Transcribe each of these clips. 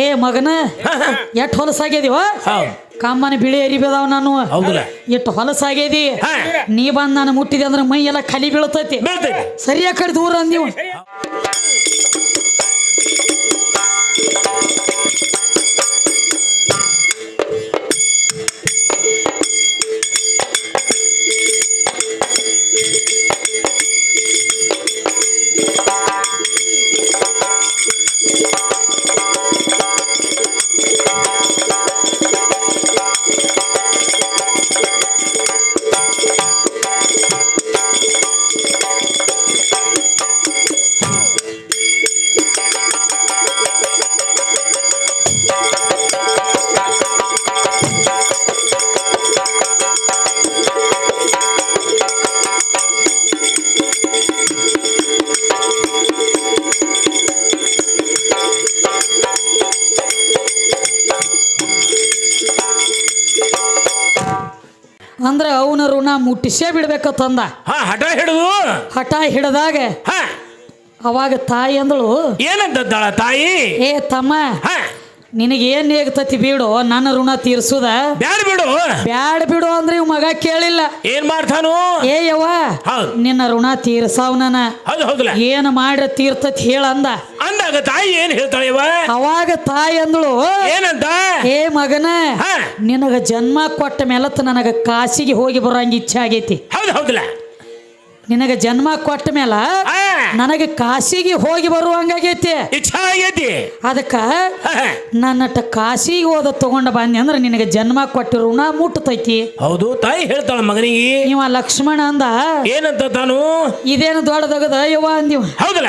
ಏ ಮಗನ ಎಟ್ ಹೊಲಸಾಗ್ಯದಿವ? ಹೌದು ಕಮ್ಮನ ಬಿಳಿ ಅರಿಬೇದಾವ ನಾನು. ಎಷ್ಟು ಹೊಲಸಾಗ್ಯದಿ? ನೀ ಬಂದ್ ನಾನು ಮುಟ್ಟಿದೆ ಅಂದ್ರೆ ಮೈ ಎಲ್ಲ ಖಾಲಿ ಬೀಳ್ತೈತಿ ಬೀಳ್ತೈತಿ. ಸರಿಯಾಗಿ ಕಡೆ ದೂರ ಅಂದೀವ ಅಂದ್ರ ಅವನ ಋಣ ಮುಟ್ಟಿಸೇ ಬಿಡ್ಬೇಕತ್ತಂದ ತಂದ. ಹಠ ಹಿಡಿದು. ಹಠ ಹಿಡಿದಾಗ ಅವಾಗ ತಾಯಿ ಅಂದಳು ಏನಂತದ್ದಾಳ ತಾಯಿ? ಏ ತಮ್ಮ ನಿನಗೇನ್ ಏಗ್ತತಿ ಬಿಡು ನನ್ನ ಋಣ ತೀರ್ಸುದ? ಬ್ಯಾಡ ಬಿಡು. ಬ್ಯಾಡ ಬಿಡು ಅಂದ್ರೆ ಇವ್ ಮಗ ಕೇಳಿಲ್ಲ. ಏನ್ ಮಾಡ್ತಾನು? ಏ ಯವ್ವ ನಿನ್ನ ಋಣ ತೀರ್ಸಾವ್ ನನ? ಏನ್ ಮಾಡ್ರ ತೀರ್ತತಿ ಹೇಳಂದ ಅಂದಾಗ ತಾಯಿ ಏನ್ ಹೇಳ್ತಾಳೆ ಅವಾಗ ತಾಯಿ ಅಂದಳು ಏನಂತ? ಏ ಮಗನ ನಿನಗ ಜನ್ಮ ಕೊಟ್ಟ ಮೇಲತ್ ನನಗ ಕಾಸಿಗೆ ಹೋಗಿ ಬರೋಂಗ ಇಚ್ಛೆ ಆಗೈತಿ. ಹೌದು ಹೌದಲ್ಲ ನಿನಗ ಜನ್ಮ ಕೊಟ್ಟ ಮೇಲ ನನಗೆ ಕಾಶಿಗೆ ಹೋಗಿ ಬರುವಂಗಾಗೈತಿ. ಇಚ್ಛಾ ಆಗೈತಿ ಅದಕ್ಕ ನನ್ನ ಕಾಶಿಗೆ ನನ್ನಟ ಕಾಸಿಗೆ ಹೋದ ತಗೊಂಡ ಬನ್ನಿ ಅಂದ್ರೆ ನಿನಗೆ ಜನ್ಮ ಕೊಟ್ಟ ಋಣ ಮುಟ್ಟತೈತಿ. ಹೌದು ತಾಯಿ ಹೇಳ್ತಾಳ ಮಗನಿಗೆ. ಇವ ಲಕ್ಷ್ಮಣ ಅಂದ ಏನಂತ ತಾನು? ಇದೇನು ದೊಡ್ಡದಗದ? ಯವ್ವ ಅಂದಿವ. ಹೌದಲ್ಲ?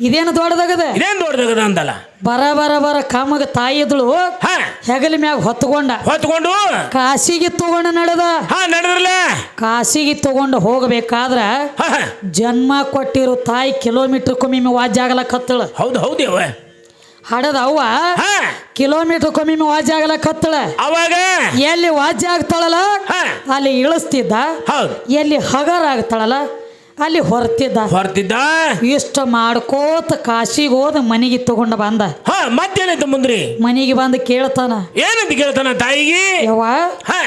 ಇದೇನು ದೊಡ್ಡದಗದ? ಇದೇನ್ ದೊಡ್ಡದಾಗದ ಅಂದಲ್ಲ? ಬರ ಬರ ಬರ ಕಾಮಗ ತಾಯಿ ಇದ್ಳು ಹಾ. ಹೆಗಲ ಮ್ಯಾಗ ಹೊತ್ಕೊಂಡ. ಹೊತ್ಕೊಂಡು? ಕಾಸಿಗೆ ತಗೊಂಡ ನಡೆದ. ನಡೆದ್ರಲ್ಲ? ಕಾಸಿಗೆ ತಗೊಂಡು ಹೋಗಬೇಕಾದ್ರ. ಜನ್ಮ ಕೊಟ್ಟಿರೋ ತಾಯಿ ಕಿಲೋಮೀಟರ್ ಕೊಮ್ಮಿಮೆ ವಾಜಾಗಲಕತ್ತಳ ಹೌದು ಹೌದು ಯವ್ವ. ಹಡದ ಅವ್ವ ಕಿಲೋಮೀಟರ್ ಆಗ್ಲಕ್ಕ ಹತ್ತಳ ಅವಾಗ? ಎಲ್ಲಿ ವಾಜ್ಯ ಆಗ್ತಾಳಲ್ಲ? ಅಲ್ಲಿ ಇಳಿಸ್ತಿದ್ದ. ಹೌದು. ಎಲ್ಲಿ ಹಗರ ಆಗ್ತಾಳಲ್ಲ? ಅಲ್ಲಿ ಹೊರತಿದ್ದ. ಹೊರತಿದ್ದ? ಇಷ್ಟ ಮಾಡ್ಕೋತ ಕಾಶಿಗೆ ಹೋದ ಮನೆಗೆ ತಗೊಂಡ ಬಂದ. ಹಾ ಮತ್ತೇನೈತೆ ಮುಂದ್ರಿ? ಮನೆಗೆ ಬಂದು ಕೇಳ್ತಾನ. ಏನಂತ ಕೇಳ್ತಾನ ತಾಯಿಗೆ? ಯವ್ವ ಹಾ.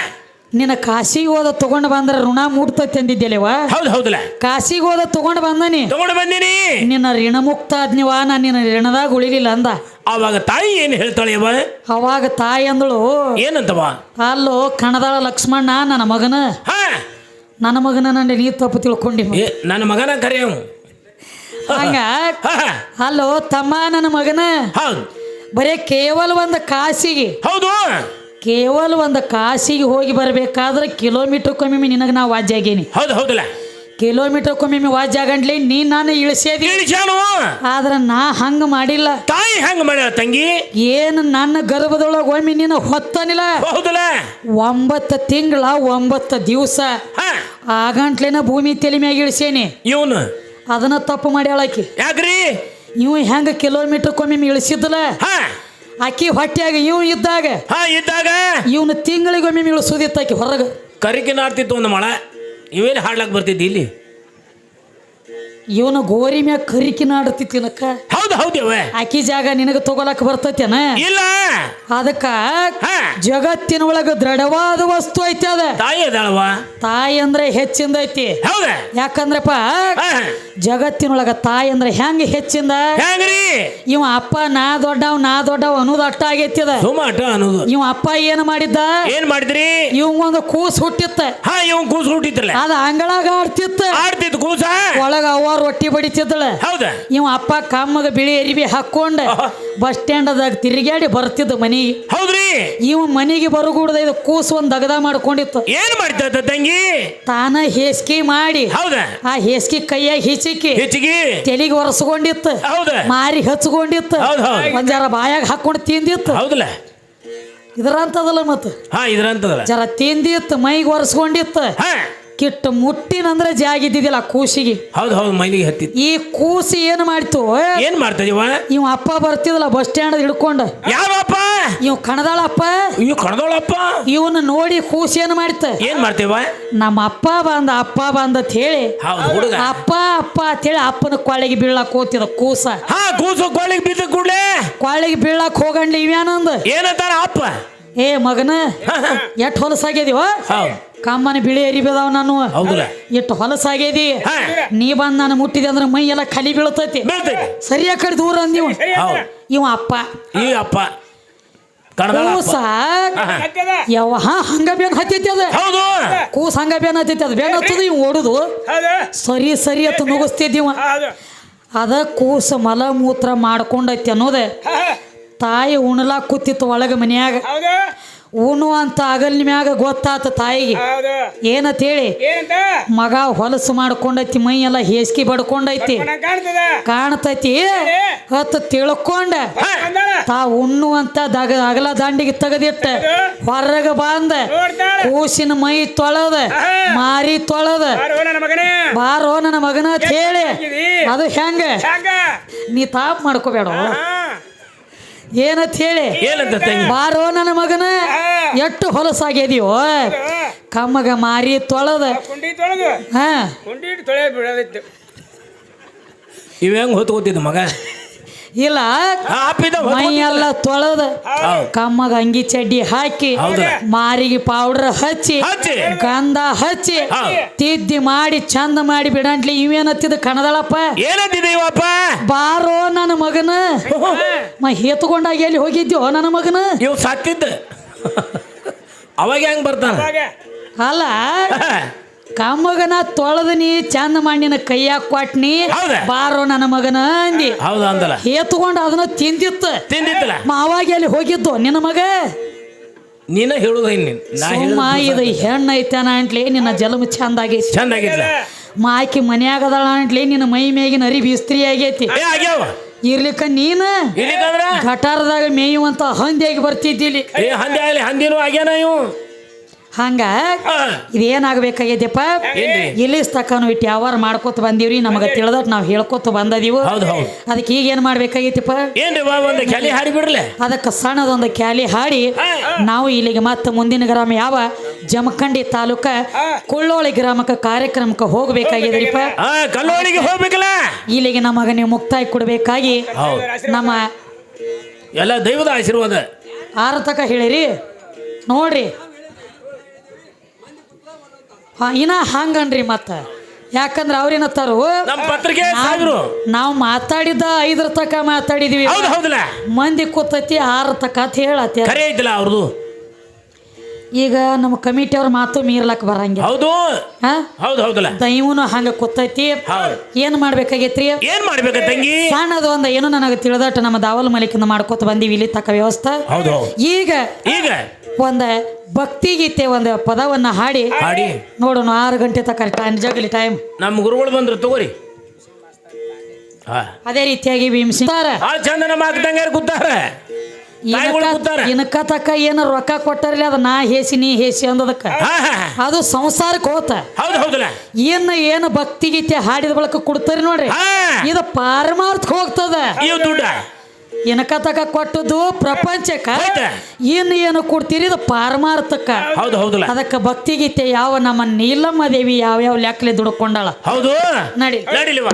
ನಿನ್ನ ಕಾಶಿಗೆ ಹೋದ ತಗೊಂಡು ಬಂದ್ರೆ ಋಣ ಮೂಡ್ತೈತೆ ಅಂದಿದ್ಯಲ್ಲವ ಹೌದು ಹೌದಲ್ಲ. ಕಾಶಿಗೆ ಹೋದ ತಗೊಂಡು ಬಂದನಿ. ತಗೊಂಡ್ ಬಂದಿನಿ. ನಿನ್ನ ಋಣಮುಕ್ತ ಆದ್ನಿವ ನಾ ನಿನ್ನ ಋಣದಾಗ ಉಳಿಲಿಲ್ಲ ಅಂದ. ಅವಾಗ ತಾಯಿ ಏನ್ ಹೇಳ್ತಾಳೆ ಯವ್ವ? ಅವಾಗ ತಾಯಿ ಅಂದಳು ಏನಂತವ ಅಲ್ಲೋ ಕಣದಾಳ ಲಕ್ಷ್ಮಣ್ಣ ನನ್ನ ಮಗನ. ಹಾ. ನನ್ನ ಮಗನ ನನ್ನ ನೀ ತಪ್ಪು ತಿಳ್ಕೊಂಡಿ ಏ ನನ್ನ ಮಗನ ಕರೆಯ ಹಂಗ? ಹಾ ಹಾ. ತಮ್ಮ ನನ್ನ ಮಗನ? ಹೌದು. ಬರೇ ಕೇವಲ ಒಂದು ಕಾಸಿಗೆ. ಹೌದು. ಕೇವಲ ಒಂದು ಕಾಸಿಗೆ ಹೋಗಿ ಬರಬೇಕಾದ್ರೆ ಕಿಲೋಮೀಟರ್ ಕಮ್ಮಿ ನಿನಗೆ ನಾ ವಾಜ್ಯ ಆಗೇನಿ. ಹೌದು ಹೌದಲ್ಲ. ಕಿಲೋಮೀಟರ್ ಕೊಮ್ಮೆ ವಾಜ್ ಆಗಂಡ್ಲಿ ನೀ ನಾನು ಇಳಿಸ್ಯಾನು ಆದ್ರೆ ನಾ ಹಂಗ ಮಾಡಿಲ್ಲ. ತಾಯಿ ಹಂಗ ಮಾಡ್ಯಾಳ ತಂಗಿ? ಏನು ನನ್ನ ಗರ್ಭದೊಳಗೆ ಒಮ್ಮೆ ನೀನು ಹೊತ್ತನಿಲ್ಲ? ಹೌದಲ್ಲ? ಒಂಬತ್ತು ತಿಂಗಳ ಒಂಬತ್ತು ದಿವಸ. ಆಗಂಟ್ಲೇನ ಭೂಮಿ ತಲೆ ಮ್ಯಾಗ ಇಳಿಸೇನಿ ಇವನು? ಅದನ್ನ ತಪ್ಪು ಮಾಡ್ಯಾಳಕಿ ಯಾಕ್ರಿ? ಇವ್ ಹೆಂಗ ಕಿಲೋಮೀಟರ್ ಕೊಮ್ಮೆ ಇಳಿಸಿದ್ದಲ್ಲ? ಹಾ. ಹೊಟ್ಟೆಯಾಗ ಇವ್ ಇದ್ದಾಗ. ಇದ್ದಾಗ? ಇವನು ತಿಂಗಳಿಗೊಮ್ಮೆ ಇಳಿಸೋದಿತ್ತಾಕಿ ಹೊರಗೆ. ಕರಿಕೆ ನಾಡ್ತಿತ್ತು ಒಂದು ಮಳ. ಇವೇನು ಹಾಡ್ಲಾಕ್ ಬರ್ತಿದ್ದಿ ಇಲ್ಲಿ? ಇವನ ಗೋರಿ ಮ್ಯಾಗ ಕರಿಕಿನ ನಾಡ್ತಿತ್ತಿನಕ್ಕ ಹೌದು ಹೌದು ಅಕ್ಕಿ ಆಕಿ ಜಾಗ ನಿನಗೆ ತಗೊಳಕ್ ಬರ್ತೈತೇನ? ಇಲ್ಲ. ಅದಕ್ಕ ಜಗತ್ತಿನ ಒಳಗ ದೃಢವಾದ ವಸ್ತು ಐತಿ ಅದ. ತಾಯಿ ಅದಳವಾ ತಾಯಿ ಅಂದ್ರೆ ಹೆಚ್ಚಿಂದ ಐತಿ. ಹೌದ? ಯಾಕಂದ್ರಪ್ಪ ಜಗತ್ತಿನೊಳಗ ತಾಯಿ ಅಂದ್ರೆ ಹೆಂಗ ಹೆಚ್ಚಿಂದ? ಹೆಂಗ್ರಿ? ಇವ ಅಪ್ಪ ನಾ ದೊಡ್ಡವ್ ನಾ ದೊಡ್ಡವ್ ಅನ್ನೋದು ಅಟ್ಟ ಆಗೈತಿ ಸುಮ್ಮ ಅಟ ಅನ್ನೋದು. ಇವ ಅಪ್ಪ ಏನು ಮಾಡಿದ್ದ? ಏನ್ ಮಾಡಿದ್ರಿ? ಇವಂಗೊಂದು ಕೂಸ್ ಹುಟ್ಟಿತ್ತ. ಹಾ ಇವ್ ಕೂಸು ಹುಟ್ಟಿದ್ರಲ್ಲ ಅದ ಅಂಗಳಾಗ ಆಡ್ತಿತ್ತ. ಆಡ್ತಿತ್ತು ಕೂಸ? ಒಳಗ ಅವ್ವ ರೊಟ್ಟಿ ಬಡಿತಿದ್ದಳ. ಹೌದ? ಇವ ಅಪ್ಪ ಕಮ್ಮಗ ಬಿಳಿ ಅರಿವಿ ಹಾಕೊಂಡ. ಬಸ್ ಸ್ಟ್ಯಾಂಡದಾಗ ತಿರುಗಾಡಿ ಬರ್ತಿದ್ದ ಮನಿ. ಹೌದ್ರಿ? ಇವ ಮನಿಗೆ ಬರಗೂಡದ ಇದು ಕೂಸು ಒಂದ್ ದಗದ ಮಾಡ್ಕೊಂಡಿತ್ತು. ಏನ್ ಮಾಡ್ತಾ ತಂಗಿ? ತಾನ ಹೇಸ್ಕಿ ಮಾಡಿ. ಹೌದಾ? ಆ ಹೇಸ್ಕಿ ಕೈಯಾಗ ಹಿಚಿಕಿ ಹೆಚ್ಚಿಗೆ ತೆಲಿಗೆ ಒರೆಸ್ಕೊಂಡಿತ್ತು. ಹೌದ? ಮಾರಿ ಹಚ್ಕೊಂಡಿತ್ತು. ಹೌದ್ ಹೌದ್. ಒಂದ್ ಜರ ಬಾಯಾಗ ಹಾಕೊಂಡು ತಿಂದಿತ್ತು. ಹೌದಲ್ಲ? ಇದ್ರಂತದಲ್ಲ ಮತ್ತ ಹಾ ಇದ್ರಂತದಲ್ಲ. ಜರ ತಿಂದಿತ್ತು ಮೈಗೆ ಒರೆಸ್ಕೊಂಡಿತ್ತು. ಕಿಟ್ಟು ಮುಟ್ಟಿನಂದ್ರೆ ಜಾಗಿದ್ದಿದ್ದಿಲ್ಲ ಕೂಸಿಗೆ. ಹೌದು ಹೌದು ಮೈಲಿಗೆ ಹತ್ತಿ ಈ ಕೂಸಿ ಏನು ಮಾಡ್ತು? ಏನ್ ಮಾಡ್ತದ ಇವ ಅಪ್ಪ ಬರ್ತಿದಲ್ಲ ಬಸ್ ಸ್ಟ್ಯಾಂಡ್ ಹಿಡ್ಕೊಂಡು. ಯಾವಪ್ಪ? ಇವ್ ಕಣದಾಳಪ್ಪ. ಇವ್ ಕಣದಾಳಪ್ಪ? ಇವನ್ನ ನೋಡಿ ಕೂಸಿ ಏನ್ ಮಾಡ್ತ? ಏನ್ ಮಾಡ್ತೇವ ನಮ್ಮ ಅಪ್ಪ ಬಂದ ಅಪ್ಪ ಬಂದ ಅಂತ ಹೇಳಿ ಹುಡುಗ. ಅಪ್ಪ ಅಪ್ಪ ಅಂತೇಳಿ ಅಪ್ಪನ ಕೊಳ್ಳಿಗೆ ಬೀಳಕ್ ಹೋತಿದ ಕೂಸ. ಹಾ ಕೂಸು ಕೊಳ್ಳಿಗೆ ಬಿದ್ದ ಕೂಡ್ಲೆ? ಕೊಳ್ಳಿಗೆ ಬೀಳಕ್ ಹೋಗಂಡ್ಲಿ ಇವ್ಯಾನಂದ? ಏನಂತಾರ ಅಪ್ಪ? ಏ ಮಗನ ಎಟ್ ಹೊಲಸಾಗ್ಯದಿವ? ಹೌದು. ಕಮ್ಮನ ಬಿಳಿ ಅರಿಬಿದಾವ ನಾನು. ಎಟ್ ಎಷ್ಟು ಹೊಲಸಾಗ್ಯದಿ? ನೀ ಬಂದ್ ನಾನು ಮುಟ್ಟಿದೆ ಅಂದ್ರೆ ಮೈ ಎಲ್ಲ ಖಾಲಿ ಬೀಳ್ತೈತಿ. ಸರಿಯಾ ಕಡೆ ದೂರ ಅಂದಿವ ಇವ ಅಪ್ಪ. ಈ ಅಪ್ಪ. ಕೂಸ. ಯಾವ ಹಂಗ ಬೇನ್ ಹತ್ತೈತಿ ಅದ. ಕೂಸ ಕೂಸ್ ಹಂಗ ಬೇನ್ ಹತ್ತೈತಿ ಅದ. ಬೇನ್ ಹತ್ತದ ಇವ್ ಓಡುದು. ಸರಿ ಸರಿ ಅತ್ತ ಮುಗಿಸ್ತಿದ್ದೀವ ಅದ ಕೂಸ ಮಲಮೂತ್ರ ಮಾಡ್ಕೊಂಡೈತಿ ಅನ್ನೋದ. ತಾಯಿ ಉಣಲಾಕ್ ಕೂತಿತ್ತು ಒಳಗ ಮನ್ಯಾಗ. ಹೌದು. ಉಣ್ಣುವಂತ ಅಗಲ್ನ ಮ್ಯಾಗ ಗೊತ್ತಾತ ತಾಯಿಗೆ. ಏನಂತ? ಹೇಳಿ ಮಗ ಹೊಲಸು ಮಾಡ್ಕೊಂಡೈತಿ ಮೈ ಎಲ್ಲ ಹೇಸಿಗೆ ಬಡ್ಕೊಂಡೈತಿ. ಕಾಣ್ತೈತಿ. ಹತ್ತು ತಿಳ್ಕೊಂಡ. ತಾ ಉಣ್ಣುವಂತ ದಗ ಅಗಲ ದಂಡಿಗೆ ತೆಗೆದಿಟ್ಟ. ಹೊರಗ ಬಂದ. ಕೂಸಿನ ಮೈ ತೊಳೆದ. ಮಾರಿ ತೊಳೆದ. ಬಾರೋ ನನ್ನ ಮಗನೇ. ಅಂತ ಹೇಳಿ. ಅದು ಹೆಂಗ? ನೀ ತಾಪ್ ಮಾಡ್ಕೋಬೇಡ. ಏನಂತ ಹೇಳಿ ಏನಂತ ತಂಗಿ? ಬಾರೋ ನನ್ನ ಮಗನ ಎಷ್ಟು ಹೊಲಸಾಗ್ಯದಿಯೋ? ಕಮ್ಮಗ ಮಾರಿ ತೊಳೆದ. ಕುಂಡಿ ತೊಳೆದು. ಹಾ. ಇವ ಹೆಂಗ್ ಹೊತ್ಕೋತಿದ್ದ ಮಗ? ಇಲ್ಲ. ಮೈಯೆಲ್ಲ ಅಪ್ಪಿದ ಮೈ ಎಲ್ಲ ತೊಳೆದ. ಕಮ್ಮಗ ಅಂಗಿ ಚಡ್ಡಿ ಹಾಕಿ? ಮಾರಿಗೆ ಪೌಡರ್ ಹಚ್ಚಿ ಗಂಧ ಹಚ್ಚಿ ತಿದ್ದಿ ಮಾಡಿ ಚಂದ ಮಾಡಿ ಬಿಡಂಟ್ಲಿ. ಇವೇನತ್ತಿದ ಕಣದಳಪ್ಪ? ಏನತ್ತಿದೀವಪ್ಪ ಇವಪ್ಪ ಬಾರೋ ನನ್ನ ಮಗನ. ಮ ಹೇತ್ಕೊಂಡಾಗ ಎಲ್ಲಿ ಹೋಗಿದ್ಯೋ ನನ್ನ ಮಗನ? ಇವ್ ಸತ್ತಿದ್ದ. ಅವಾಗ ಹೆಂಗ್ ಬರ್ತಾನ? ಅಲ್ಲ ಕಮ್ಮಗನ ತೊಳೆದನಿ ಚಂದ ಮಾಡಿನ ಕೈಯಾಗ ಕೊಟ್ನಿ? ಬಾರೋ ನನ್ನ ಮಗನ ಅಂದಿ. ಹೇತ್ಕೊಂಡು ಅದನ್ನ ತಿಂದಿತ್ತ. ತಿಂದಿತ್ತಲ್ಲ? ಮಾವಾಗಿ ಅಲ್ಲಿ ಹೋಗಿದ್ದು ನಿನ್ನ ಮಗ? ನೀನ ಹೇಳುದ ಹೆಣ್ಣ ಸುಮ್ಮ ಇದು ಹೆಣ್ಣು ಐತಾನ ಅಂಟ್ಲಿ ನಿನ್ನ ಜಲಮ ಚಂದ ಆಗೈತಿ ಚಂದ ಮಾಕಿ ಮನ್ಯಾಗ ಅದಾಳ ಅಂಟ್ಲಿ ನಿನ್ನ ಮೈ ಮೇಗಿನ ಅರಿ ಇಸ್ತ್ರಿ ಆಗೈತಿ. ಇರ್ಲಿಕ್ಕ ನೀನ? ಗಟಾರದಾಗ ಮೇಯುವಂತ ಹಂದಿಯಾಗಿ ಬರ್ತಿದ್ದಿಲ್ಲಿ. ಏ ಹಂದಿ ಆಗ್ಲಿ ಹಂದಿನೂ ಆಗ್ಯಾನ ಇವು? ಹಂಗ? ಏನ್ರಿ? ಇಲ್ಲಿ ತಕ್ಕನು ಇಟ್ಟು ವ್ಯವಹಾರ ಮಾಡ್ಕೊತ ಬಂದೀವ್ರಿ ನಮಗ ತಿಳಿದಟ್ ನಾವು ಹೇಳ್ಕೊತ ಬಂದದಿವು. ಅದಕ್ಕೆ ಈಗ ಏನ್ ಮಾಡ್ಬೇಕಾಗೈತಿಪ್ಪ? ಕೆಲಿ ಹಾಡಿ ಅದಕ್ಕೆ ಸಣ್ಣದೊಂದು ಕ್ಯಾಲಿ ಹಾಡಿ ನಾವು ಇಲ್ಲಿಗೆ ಮತ್ತೆ ಮುಂದಿನ ಗ್ರಾಮ ಯಾವ? ಜಮಖಂಡಿ ತಾಲೂಕ ಕೊಳ್ಳೋಳಿ ಗ್ರಾಮಕ್ಕೆ ಕಾರ್ಯಕ್ರಮಕ್ಕೆ ಹೋಗ್ಬೇಕಾಗಿದ್ರಿಪ್ಪ ಕಲ್ಲೋಳಿಗೆ ಹೋಗ್ಬೇಕಲ್ಲ? ಇಲ್ಲಿಗೆ ನಮಗ ನೀವು ಮುಕ್ತಾಯ ಕೊಡಬೇಕಾಗಿ ನಮ್ಮ ಎಲ್ಲ ದೈವದ ಆಶೀರ್ವಾದ. ಆರು ತಕ ಹೇಳಿರಿ. ನೋಡ್ರಿ. ಹಾ ಇನ್ನ ಹಂಗನ್ರಿ ಮತ್ತ. ಯಾಕಂದ್ರೆ ಅವ್ರೇನತ್ತಾರು ನಮ್ಮ ಪತ್ರಿಕೆ ನಾವು ಮಾತಾಡಿದ ಐದರ ತಕ ಮಾತಾಡಿದೀವಿ. ಹೌದು ಹೌದಲ್ಲ ಮಂದಿ ಕೂತೈತಿ ಆರ ತಕ ಅಂತ ಹೇಳತ್ತಿ ಕರೆ ಐತಲ್ಲ ಅವ್ರದ್ದು ಈಗ ನಮ್ಮ ಕಮಿಟಿ ಅವ್ರ ಮಾತು ಮೀರ್ಲಕ್ ಬರಂಗಿಲ್ಲ. ಹೌದು. ಹಾ? ಹೌದು ಹೌದಲ್ಲ ದೈವನು ಹಂಗ ಕೂತೈತಿ. ಏನ್ ಮಾಡ್ಬೇಕಾಗೈತ್ರಿ? ಏನ್ ಮಾಡ್ಬೇಕ ತಂಗಿ? ಸಣ್ಣದು ಒಂದು ಏನು ನನಗೆ ತಿಳಿದಟ್ಟು ನಮ್ಮ ದಾವಲ್ ಮಲಿಕಿಂದ ಮಾಡ್ಕೋತ ಬಂದೀವಿ ಇಲ್ಲಿ ತಕ್ಕ ವ್ಯವಸ್ಥೆ. ಹೌದು. ಈಗ ಈಗ? ಒಂದ ಭಕ್ತಿಗೀತೆ ಒಂದು ಪದವನ್ನ ಹಾಡಿ. ಹಾಡಿ. ನೋಡೋಣ ಆರು ಗಂಟೆ ತಕ ಟೈಮ್ ಜಗಲಿ ಟೈಮ್ ನಮ್ಮ ಗುರುಗಳು ಬಂದ್ರು ತಗೋರಿ. ಅದೇ ರೀತಿಯಾಗಿ ಚಂದ ನಮ್ಮ ಕೂತಾರ. ಇನಕ ತಕ್ಕ ಏನ ರೊಕ್ಕ ಕೊಟ್ಟಾರಲ್ಲ ಅದ ನಾ ಹೇಸಿ ನೀ ಹೇಸಿ ಅಂದದಕ್ಕ. ಅದು ಸಂಸಾರಕ್ಕೆ ಹೋತ. ಏನ ಏನು ಭಕ್ತಿಗೀತೆ ಹಾಡಿದ ಬಳಕ ಕೊಡ್ತಾರಿ ನೋಡ್ರಿ. ಇದು ಪಾರಮಾರ್ಥ ಹೋಗ್ತದ. ತಕ ಕೊಟ್ಟದ್ದು ಪ್ರಪಂಚಕ್ಕ. ಏನು ಇನ್ನು ಏನು ಕೊಡ್ತೀರಿ? ಇದು ಪಾರಮಾರ್ಥಕ್ಕ. ಹೌದು ಹೌದಲ್ಲ. ಅದಕ್ಕೆ ಭಕ್ತಿಗೀತೆ ಯಾವ ನಮ್ಮ ನೀಲಮ್ಮ ದೇವಿ ಯಾವ ಲೆಕ್ಕಲೆ ದುಡ್ಕೊಂಡಾಳ? ಹೌದು. ನಡಿ ನಡಿಲಿವ